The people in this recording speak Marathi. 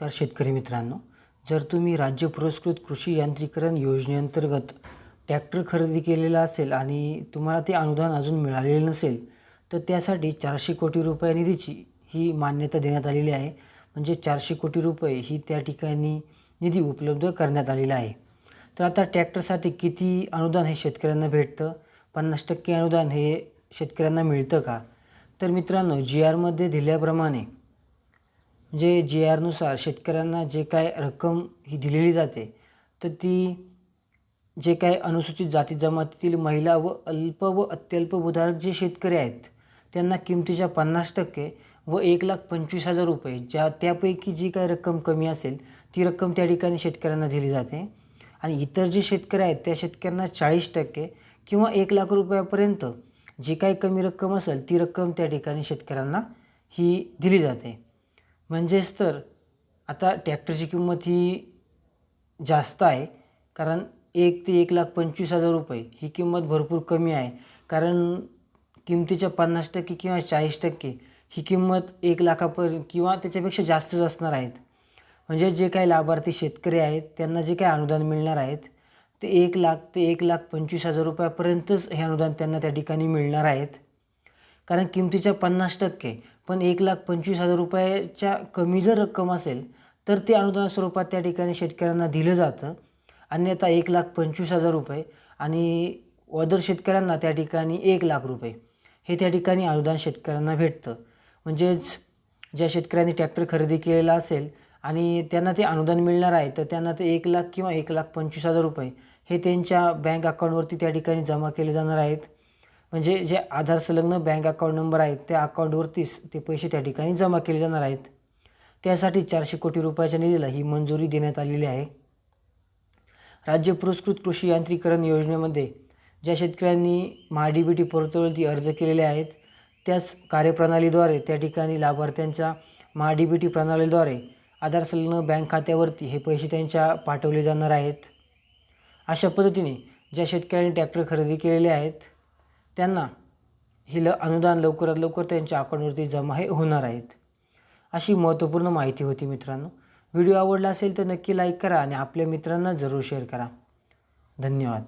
नमस्कार शेतकरी मित्रांनो. जर तुम्ही राज्य पुरस्कृत कृषी यांत्रिकरण योजनेअंतर्गत ट्रॅक्टर खरेदी केलेला असेल आणि तुम्हाला ते अनुदान अजून मिळालेलं नसेल तर त्यासाठी चारशे कोटी रुपये निधीची ही मान्यता देण्यात आलेली आहे. म्हणजे चारशे कोटी रुपये ही त्या ठिकाणी निधी उपलब्ध करण्यात आलेला आहे. तर आता ट्रॅक्टरसाठी किती अनुदान हे शेतकऱ्यांना भेटतं? पन्नास टक्के अनुदान हे शेतकऱ्यांना मिळतं का? तर मित्रांनो जी आरमध्ये दिल्याप्रमाणे जे जे आरनुसार शेतकऱ्यांना जे काय रक्कम ही दिलेली जाते तर ती जे काय अनुसूचित जाती जमातीतील महिला व अल्प व अत्यल्प भूधारक जे शेतकरी आहेत त्यांना किमतीच्या पन्नास टक्के व एक लाख पंचवीस हजार रुपये ज्या त्यापैकी जी काय रक्कम कमी असेल ती रक्कम त्या ठिकाणी शेतकऱ्यांना दिली जाते. आणि इतर जे शेतकरी आहेत त्या शेतकऱ्यांना चाळीस टक्के किंवा एक लाख रुपयापर्यंत जी काही कमी रक्कम असेल ती रक्कम त्या ठिकाणी शेतकऱ्यांना ही दिली जाते. म्हणजेच तर आता टॅक्टरची किंमत ही जास्त आहे. कारण एक ते एक लाख पंचवीस हजार रुपये ही किंमत भरपूर कमी आहे. कारण किमतीच्या पन्नास टक्के किंवा चाळीस टक्के ही किंमत एक लाखापर्यंत किंवा त्याच्यापेक्षा जास्तच असणार आहेत. म्हणजे जे काही लाभार्थी शेतकरी आहेत त्यांना जे काही अनुदान मिळणार आहेत ते एक लाख ते एक लाख पंचवीस हजार रुपयापर्यंतच हे अनुदान त्यांना त्या ठिकाणी मिळणार आहेत. कारण किमतीच्या पन्नास टक्के पण एक लाख पंचवीस हजार रुपयाच्या कमी जर रक्कम असेल तर ते अनुदान स्वरूपात त्या ठिकाणी शेतकऱ्यांना दिलं जातं. अन्यथा एक लाख पंचवीस हजार रुपये आणि अदर शेतकऱ्यांना त्या ठिकाणी एक लाख रुपये. हे त्या ठिकाणी अनुदान शेतकऱ्यांना भेटतं. म्हणजेच ज्या शेतकऱ्यांनी ट्रॅक्टर खरेदी केलेला असेल आणि त्यांना ते अनुदान मिळणार आहे तर त्यांना ते एक लाख किंवा एक लाख पंचवीस हजार रुपये हे त्यांच्या बँक अकाउंटवरती त्या ठिकाणी जमा केले जाणार आहेत. म्हणजे जे आधार संलग्न बँक अकाउंट नंबर आहेत त्या अकाउंटवरतीच ते पैसे त्या ठिकाणी जमा केले जाणार आहेत. त्यासाठी चारशे कोटी रुपयाच्या निधीला ही मंजुरी देण्यात आलेली आहे. राज्य पुरस्कृत कृषी यांत्रिकरण योजनेमध्ये ज्या शेतकऱ्यांनी महाडी बी टी पोर्टलवरती अर्ज केलेले आहेत त्याच कार्यप्रणालीद्वारे त्या ठिकाणी लाभार्थ्यांच्या महाडी बी टी प्रणालीद्वारे आधार संलग्न बँक खात्यावरती हे पैसे त्यांच्या पाठवले जाणार आहेत. अशा पद्धतीने ज्या शेतकऱ्यांनी ट्रॅक्टर खरेदी केलेले आहेत त्यांना हे ल अनुदान लवकरात लवकर त्यांच्या अकाउंटवरती जमा हे होणार आहेत. अशी महत्त्वपूर्ण माहिती होती मित्रांनो. व्हिडिओ आवडला असेल तर नक्की लाईक करा आणि आपल्या मित्रांना जरूर शेअर करा. धन्यवाद.